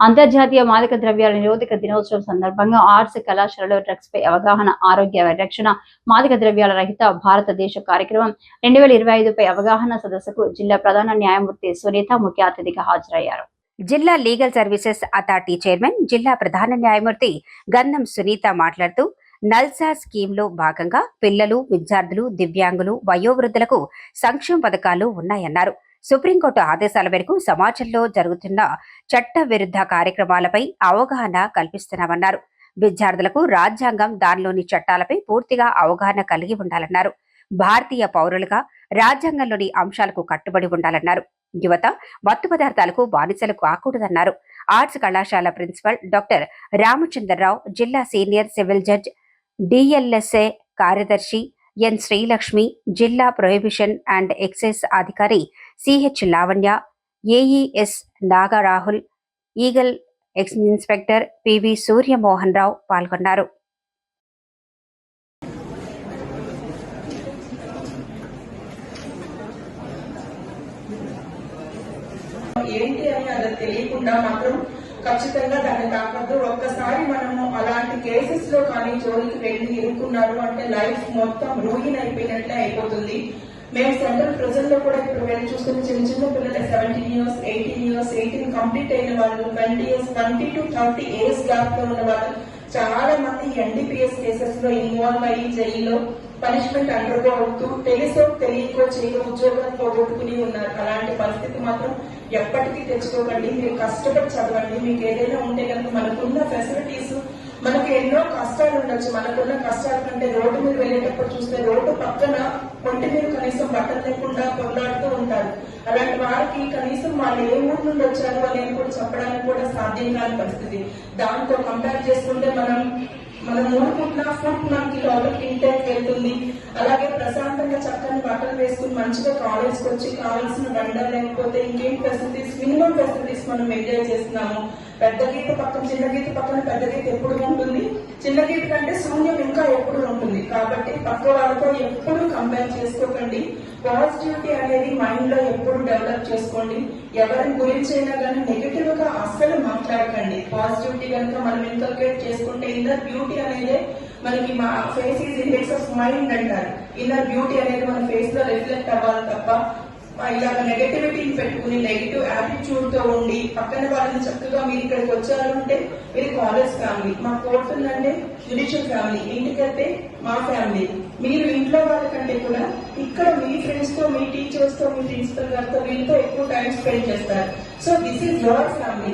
అంతర్జాతీయ మాదక ద్రవ్యాల నిరోధక దినోత్సవం సందర్భంగా ఆర్ట్స్ కళాశాలలో డ్రగ్స్ పై అవగాహన ఆరోగ్య పరిరక్షణ మాదక ద్రవ్యాల రహిత భారతదేశ కార్యక్రమం రెండు వేల ఇరవై ఐదుపై అవగాహన సదస్సుకు జిల్లా ప్రధాన న్యాయమూర్తి సునీత ముఖ్య అతిథిగా హాజరయ్యారు. జిల్లా లీగల్ సర్వీసెస్ అథారిటీ చైర్మన్ జిల్లా ప్రధాన న్యాయమూర్తి గంధం సునీత మాట్లాడుతూ నల్సా స్కీమ్లో భాగంగా పిల్లలు విద్యార్థులు దివ్యాంగులు వయోవృద్ధులకు సంక్షేమ పథకాలు ఉన్నాయన్నారు. సుప్రీంకోర్టు ఆదేశాల మేరకు సమాజంలో జరుగుతున్న చట్ట విరుద్ధ కార్యక్రమాలపై అవగాహన కల్పిస్తున్నామన్నారు. విద్యార్థులకు రాజ్యాంగం దానిలోని చట్టాలపై పూర్తిగా అవగాహన కలిగి ఉండాలన్నారు. భారతీయ పౌరులుగా రాజ్యాంగంలోని అంశాలకు కట్టుబడి ఉండాలన్నారు. యువత మత్తు పదార్థాలకు బానిసలు కాకూడదన్నారు. ఆర్ట్స్ కళాశాల ప్రిన్సిపల్ డాక్టర్ రామచంద్రరావు జిల్లా సీనియర్ సివిల్ జడ్జ్ డిఎల్ఎస్ఏ కార్యదర్శి ఎన్ శ్రీలక్ష్మి జిల్లా ప్రొహిబిషన్ అండ్ ఎక్సైజ్ అధికారి CH Lavanya AES Nagarahul Eagle X inspector PV Suryamohan Rao పాల్గొన్నారు. ఏంటి అని అది తెలియకుండా మాత్రం ఖచ్చితంగా దాన్ని తాకద్దు. ఒక్కసారి మనము అలాంటి కేసెస్లో కానీ జోలికి వెళ్ళి ఇరుక్కున్నారు అంటే లైఫ్ మొత్తం రూయిన్ అయిపోయినట్లే అయిపోతుంది. మేము సెంట్రల్ ప్రజల్లో లో కూడా ఇప్పుడు వెళ్ళి చూస్తున్న చిన్న చిన్న పిల్లలు seventeen years eighteen years eighteen complete అయిన వాళ్ళు twenty years twenty to thirty years గ్యాప్లో ఉన్న వాళ్ళు చాలా మంది ఎన్డీపీఎస్ కేసెస్లో ఇన్వాల్వ్ అయ్యి జైల్లో పనిష్మెంట్ అండర్గో అవుతూ తెలుసో తెలియకో చేయో ఉద్యోగాలు పోగొట్టుకుని ఉన్నారు. అలాంటి పరిస్థితి మాత్రం ఎప్పటికీ తెచ్చుకోకండి. మీరు కష్టపడి చదవండి. మీకు ఏదైనా ఉంటే కనుక మనకున్న ఫెసిలిటీస్ మనకు ఎన్నో కష్టాలు ఉండొచ్చు. మనకున్న కష్టాల కంటే రోడ్డు మీద వెళ్ళేటప్పుడు చూస్తే రోడ్డు పక్కన ఒంటి మీద కనీసం బట్టలు లేకుండా పొరలాడుతూ ఉంటారు. అలాంటి వారికి కనీసం వాళ్ళు ఏ ఊరు నుండి వచ్చారు అనేది కూడా చెప్పడానికి కూడా సాధ్యం కాని పరిస్థితి. దాంతో కంపేర్ చేసుకుంటే మనం మనం ఊరుకుంటున్న ఫుడ్ మనకి లోపలికి ఇంటేక్ వెళ్తుంది అలాగే ప్రశాంతంగా చక్కని బట్టలు వేసుకుని మంచిగా కాలేజ్కి వచ్చి కావాల్సిన బండ లేకపోతే ఇంకేం ఫెసిలిటీస్ మినిమం ఫెసిలిటీస్ మనం ఎంజాయ్ చేస్తున్నాము. పెద్ద గీత పక్కన చిన్న గీత పక్కన పెద్ద గీత ఎప్పుడు ఉంటుంది? చిన్న గీత కంటే శూన్యం ఇంకా ఎప్పుడు ఉంటుంది? కాబట్టి పక్క వాళ్ళతో ఎప్పుడు కంపేర్ చేసుకోకండి. పాజిటివిటీ అనేది మైండ్లో ఎప్పుడు డెవలప్ చేసుకోండి. ఎవరి గురించి అయినా కానీ నెగిటివ్గా అస్సలు మాట్లాడకండి. పాజిటివిటీ కనుక మనం ఇన్కల్కేట్ చేసుకుంటే ఇన్నర్ బ్యూటీ అనేది మనకి మా face is index of mind అంటారు. ఇన్నర్ బ్యూటీ అనేది మన ఫేస్లో రిఫ్లెక్ట్ అవ్వాలి తప్ప ఇలాగ నెగటివిటీని పెట్టుకుని నెగిటివ్ యాటిట్యూడ్తో ఉండి పక్కన వాళ్ళని చక్కగా మీరు ఇక్కడికి వచ్చారు అంటే మీరు కాలేజ్ ఫ్యామిలీ మా కోర్ట్ ఉందంటే జ్యుడిషియల్ ఫ్యామిలీ ఇంటికైతే మా ఫ్యామిలీ మీరు ఇంట్లో వాళ్ళకంటే కూడా ఇక్కడ మీ ఫ్రెండ్స్తో మీ టీచర్స్తో మీ ప్రిన్సిపల్ గారితో వీళ్ళతో ఎక్కువ టైం స్పెండ్ చేస్తారు. So this is your family